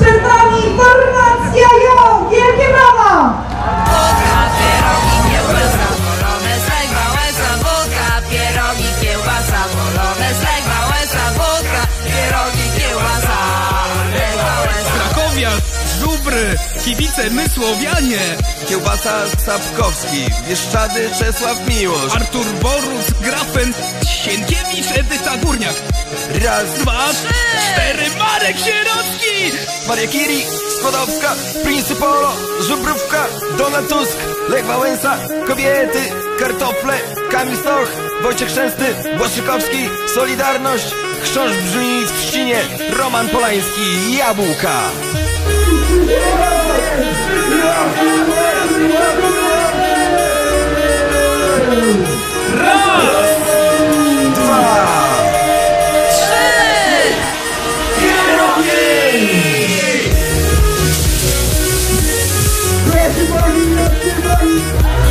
Przed nami formacja JO! Wielkie brawa! Żubry, kibice Mysłowianie, Kiełbasa Sapkowski, Bieszczady Czesław Miłosz Artur Borus, Grafen, Sienkiewicz, Edyta Górniak. Raz, Dwa, cztery, Marek Sierocki! Maria Curie, Skłodowska, Princi Polo, Żubrówka, Donald Tusk, Lech Wałęsa, kobiety, kartofle, Kamil Stoch, Wojciech Chrzęsty, Błaszczykowski, Solidarność, Chrząszcz brzmi w Trzcinie, Roman Polański, Jabłka. Everybody.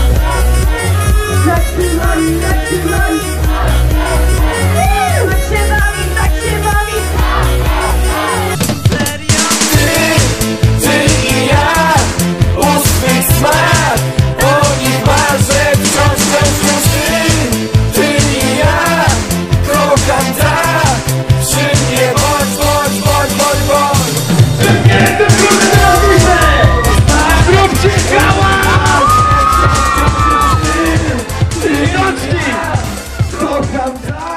I'm tired.